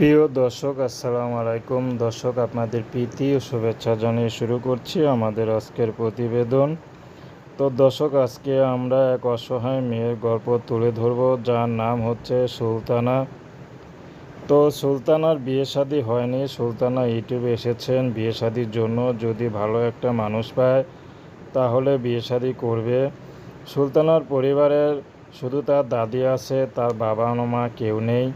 প্রিয় দর্শক, আসসালামু আলাইকুম। দর্শক, আপনাদের প্রীতি ও শুভেচ্ছা জানিয়ে শুরু করছি আমাদের আজকের প্রতিবেদন। তো দর্শক, আজকে আমরা এক অসহায় মেয়ের গল্প তুলে ধরব, যার নাম হচ্ছে সুলতানা। তো সুলতানার বিয়ে শাদী হয়নি। সুলতানা ইউটিউবে এসেছেন বিয়ে শাদির জন্য। যদি ভালো একটা মানুষ পায়, তাহলে বিয়ে শাদী করবে। সুলতানার পরিবারের শুধু তার দাদি আছে, তার বাবা মা কেউ নেই।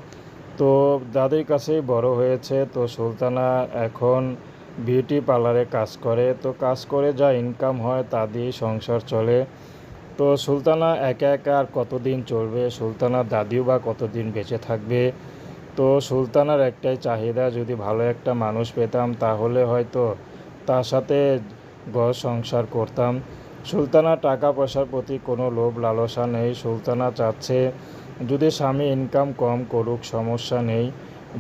তো দাদির কাছেই বড় হয়েছে, তো সুলতানা এখন বিউটি পার্লারে কাজ করে। তো কাজ করে যা ইনকাম হয় তা দিয়েই সংসার চলে। তো সুলতানা একা একা আর কতদিন চলবে? সুলতানার দাদিও বা কতদিন বেঁচে থাকবে? তো সুলতানার একটাই চাহিদা, যদি ভালো একটা মানুষ পেতাম, তাহলে হয়তো তার সাথে ঘর সংসার করতাম। সুলতানা টাকা পয়সার প্রতি কোনো লোভ লালসা নেই। সুলতানা চাচ্ছে যদি স্বামী ইনকাম কম করুক, সমস্যা নেই।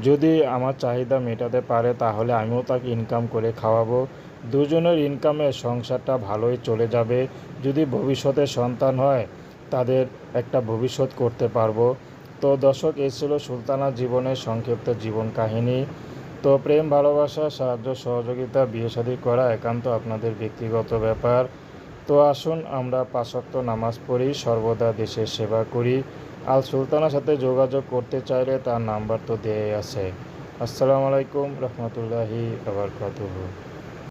যদি আমার চাহিদা মেটাতে পারে, তাহলে আমিও তাকে ইনকাম করে খাওয়াবো। দুজনের ইনকামে সংসারটা ভালোই চলে যাবে। যদি ভবিষ্যতে সন্তান হয়, তাদের একটা ভবিষ্যৎ করতে পারব। তো দর্শক, এই ছিল সুলতানা জীবনের সংক্ষিপ্ত জীবন কাহিনী। তো প্রেম, ভালোবাসা, সাহায্য, সহযোগিতা, বিয়ে করা একান্ত আপনাদের ব্যক্তিগত ব্যাপার। তো আসুন আমরা পাঁচক্ত নামাজ পড়ি, সর্বদা দেশের সেবা করি। আল সুলতানার সাথে যোগাযোগ করতে চাইলে তার নাম্বার তো দেয়াই আছে। আসসালামু আলাইকুম রহমতুল্লাহি আবরকাতুহু।